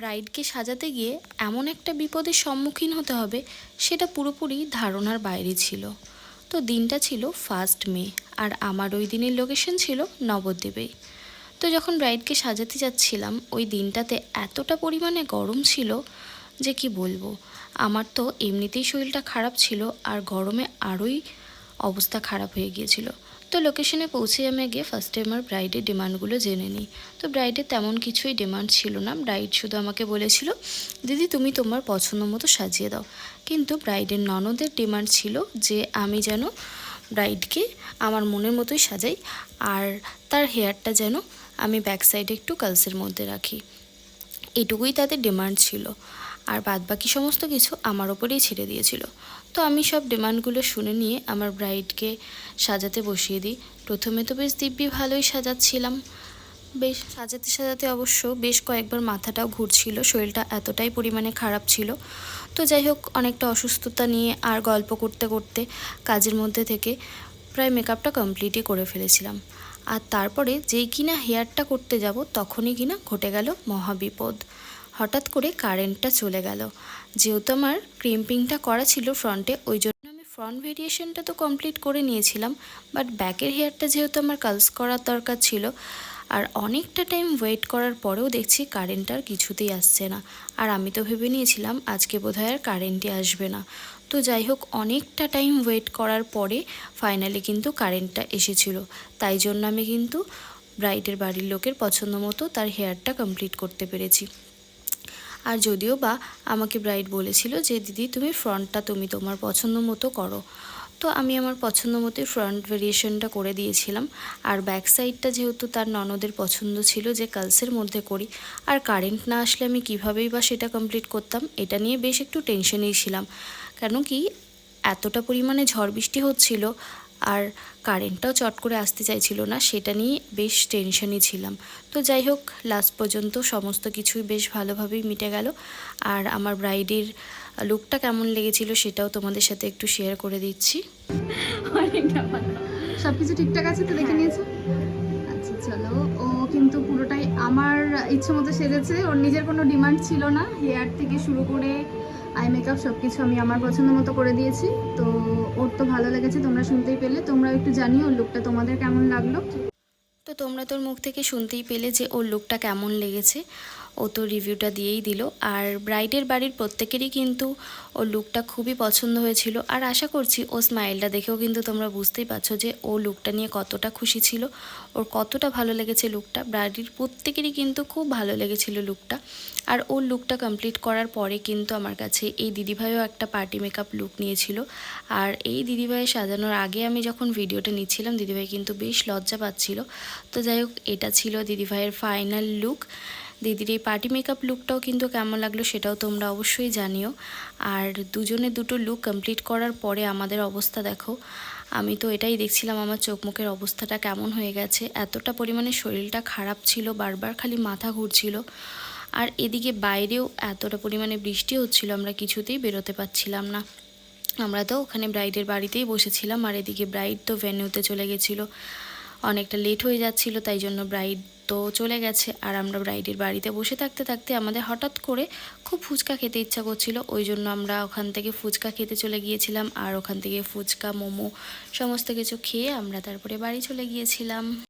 ব্রাইডকে সাজাতে গিয়ে এমন একটা বিপদের সম্মুখীন হতে হবে, সেটা পুরোপুরি ধারণার বাইরে ছিল। তো দিনটা ছিল ফার্স্ট মে আর আমার ওই দিনের লোকেশন ছিল নবদ্বীপে। তো যখন ব্রাইডকে সাজাতে যাচ্ছিলাম, ওই দিনটাতে এতটা পরিমাণে গরম ছিল যে কি বলব, আমার তো এমনিতেই শরীরটা খারাপ ছিল, আর গরমে আরোই অবস্থা খারাপ হয়ে গিয়েছিল। তো লোকেশনে পৌঁছে আমি গিয়ে ফার্স্টে আমার ব্রাইডের ডিমান্ডগুলো জেনে নিই। তো ব্রাইডের তেমন কিছুই ডিমান্ড ছিল না। ব্রাইড শুধু আমাকে বলেছিল, দিদি, তুমি তোমার পছন্দ মতো সাজিয়ে দাও। কিন্তু ব্রাইডের ননদের ডিমান্ড ছিল যে আমি যেন ব্রাইডকে আমার মনের মতোই সাজাই আর তার হেয়ারটা যেন আমি ব্যাক সাইডে একটু কালসের মধ্যে রাখি। এটুকুই তাদের ডিমান্ড ছিল। আর বাদবাকি সমস্ত কিছু আমার ওপরেই ছেড়ে দিয়েছিল। তো আমি সব ডিমান্ডগুলো শুনে নিয়ে আমার ব্রাইডকে সাজাতে বসিয়ে দিই। প্রথমে তো বেশ দিব্যি ভালোই সাজাচ্ছিলাম। বেশ সাজাতে সাজাতে অবশ্য বেশ কয়েকবার মাথাটাও ঘুরছিল, শরীরটা এতটাই পরিমাণে খারাপ ছিল। তো যাই হোক, অনেকটা অসুস্থতা নিয়ে আর গল্প করতে করতে কাজের মধ্যে থেকে প্রায় মেকআপটা কমপ্লিটই করে ফেলেছিলাম। আর তারপরে যেই কিনা হেয়ারটা করতে যাব, তখনই কিনা ঘটে গেল মহাবিপদ। হঠাৎ করে কারেন্টটা চলে গেল। যেহেতু আমার ক্রিম্পিংটা করা ছিল ফ্রন্টে, ওই জন্য আমি ফ্রন্ট ভেরিয়েশনটা তো কমপ্লিট করে নিয়েছিলাম, বাট ব্যাকের হেয়ারটা যেহেতু আমার কালস করার দরকার ছিল, আর অনেকটা টাইম ওয়েট করার পরেও দেখছি কারেন্ট আর কিছুতেই আসছে না। আর আমি তো ভেবে নিয়েছিলাম আজকে বোধহয় আর কারেন্টই আসবে না। তো যাই হোক, অনেকটা টাইম ওয়েট করার পরে ফাইনালি কিন্তু কারেন্টটা এসেছিল। তাই জন্য আমি কিন্তু ব্রাইডের বাড়ির লোকের পছন্দ মতো তার হেয়ারটা কমপ্লিট করতে পেরেছি। আর যদিও বা আমাকে ব্রাইড বলেছিল যে, দিদি, তুমি ফ্রন্টটা তুমি তোমার পছন্দ মতো করো। তো আমি আমার পছন্দ মতোই ফ্রন্ট ভেরিয়েশনটা করে দিয়েছিলাম। আর ব্যাক সাইডটা যেহেতু তার ননদের পছন্দ ছিল যে কালসের মধ্যে করি, আর কারেন্ট না আসলে আমি কীভাবেই বা সেটা কমপ্লিট করতাম, এটা নিয়ে বেশ একটু টেনশনেই ছিলাম। কেন কি, এতটা পরিমাণে ঝড় বৃষ্টি হচ্ছিল আর কারেন্টটাও চট করে আসতে চাইছিল না, সেটা নিয়ে বেশ টেনশনই ছিলাম। তো যাই হোক লাস্ট পর্যন্ত সমস্ত কিছুই বেশ ভালোভাবেই মিটে গেল। আর আমার ব্রাইডের লুকটা কেমন লেগেছিল সেটাও তোমাদের সাথে একটু শেয়ার করে দিচ্ছি। সব কিছু ঠিকঠাক আছে তো দেখে নিয়েছো? আচ্ছা চলো। ও কিন্তু পুরোটাই আমার ইচ্ছে মতো সেজেছে। ওর নিজের কোনো ডিমান্ড ছিল না। হেয়ার থেকে শুরু করে আই মেকআপ সব কিছু আমি আমার পছন্দ মতো করে দিয়েছি। তো ওর তো ভালো লেগেছে, তোমরা শুনতেই পেলে। তোমরা একটু জানিও লুকটা তোমাদের কেমন লাগল। তো তোমরা তোর মুখ থেকে শুনতেই পেলে যে ওর লুকটা কেমন লেগেছে। ও তো রিভিউটা দিয়েই দিল। আর ব্রাইডের বাড়ির প্রত্যেকেরই কিন্তু ওর লুকটা খুবই পছন্দ হয়েছিল। আর আশা করছি ও স্মাইলটা দেখেও কিন্তু তোমরা বুঝতেই পারছ যে ও লুকটা নিয়ে কতটা খুশি ছিল। ওর কতটা ভালো লেগেছে লুকটা ব্রাইডের প্রত্যেকেরই কিন্তু খুব ভালো লেগেছিল লুকটা আর ওর লুকটা কমপ্লিট করার পরে কিন্তু আমার কাছে এই দিদিভাইও একটা পার্টি মেকআপ লুক নিয়েছিল। আর এই দিদিভাইয়ের সাজানোর আগে আমি যখন ভিডিওটা নিচ্ছিলাম, দিদিভাই কিন্তু বেশ লজ্জা পাচ্ছিল। তো যাই হোক, এটা ছিল দিদিভাইয়ের ফাইনাল লুক দিদির এই পার্টি মেকআপ লুকটাও কিন্তু কেমন লাগল সেটাও তোমরা অবশ্যই জানিও। আর দুজনে দুটো লুক কমপ্লিট করার পরে আমাদের অবস্থা দেখো। আমি তো এটাই দেখছিলাম আমার চোখ মুখের অবস্থাটা কেমন হয়ে গেছে। এতটা পরিমাণে শরীরটা খারাপ ছিল, বারবার খালি মাথা ঘুরছিল। আর এদিকে বাইরেও এতটা পরিমাণে বৃষ্টি হচ্ছিল, আমরা কিছুতেই বেরোতে পারছিলাম না। আমরা তো ওখানে ব্রাইডের বাড়িতেই বসেছিলাম, আর এদিকে ব্রাইড তো ভেন্যুতে চলে গেছিল। অনেকটা লেট হয়ে যাচ্ছিল, তাই জন্য ব্রাইড তো চলে গেছে। আর আমরা ব্রাইডের বাড়িতে বসে থাকতে থাকতে আমাদের হঠাৎ করে খুব ফুচকা খেতে ইচ্ছা করছিল। ওই জন্য আমরা ওখান থেকে ফুচকা খেতে চলে গিয়েছিলাম। আর ওখান থেকে ফুচকা, মোমো সমস্ত কিছু খেয়ে আমরা তারপরে বাড়ি চলে গিয়েছিলাম।